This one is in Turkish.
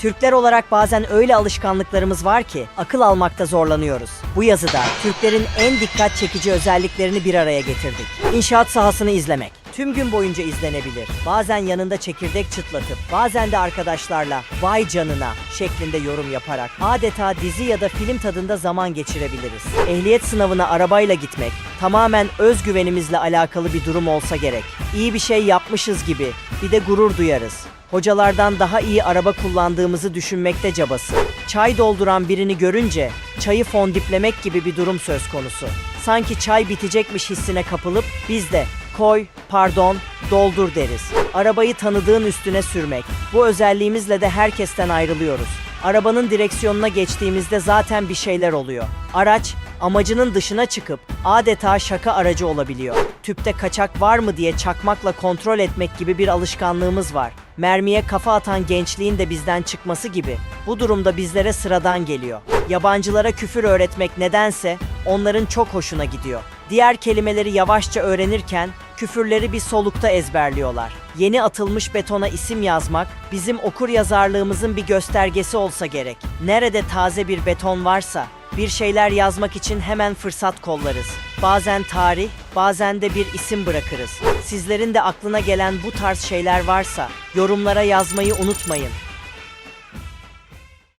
Türkler olarak bazen öyle alışkanlıklarımız var ki akıl almakta zorlanıyoruz. Bu yazıda Türklerin en dikkat çekici özelliklerini bir araya getirdik. İnşaat sahasını izlemek tüm gün boyunca izlenebilir. Bazen yanında çekirdek çıtlatıp, bazen de arkadaşlarla vay canına şeklinde yorum yaparak adeta dizi ya da film tadında zaman geçirebiliriz. Ehliyet sınavına arabayla gitmek tamamen özgüvenimizle alakalı bir durum olsa gerek. İyi bir şey yapmışız gibi bir de gurur duyarız. Hocalardan daha iyi araba kullandığımızı düşünmekte cabası. Çay dolduran birini görünce çayı fondiplemek gibi bir durum söz konusu. Sanki çay bitecekmiş hissine kapılıp biz de koy, pardon, doldur deriz. Arabayı tanıdığın üstüne sürmek. Bu özelliğimizle de herkesten ayrılıyoruz. Arabanın direksiyonuna geçtiğimizde zaten bir şeyler oluyor. Araç amacının dışına çıkıp adeta şaka aracı olabiliyor. Tüpte kaçak var mı diye çakmakla kontrol etmek gibi bir alışkanlığımız var. Mermiye kafa atan gençliğin de bizden çıkması gibi. Bu durumda bizlere sıradan geliyor. Yabancılara küfür öğretmek nedense onların çok hoşuna gidiyor. Diğer kelimeleri yavaşça öğrenirken küfürleri bir solukta ezberliyorlar. Yeni atılmış betona isim yazmak bizim okur yazarlığımızın bir göstergesi olsa gerek. Nerede taze bir beton varsa bir şeyler yazmak için hemen fırsat kollarız. Bazen tarih, bazen de bir isim bırakırız. Sizlerin de aklına gelen bu tarz şeyler varsa yorumlara yazmayı unutmayın.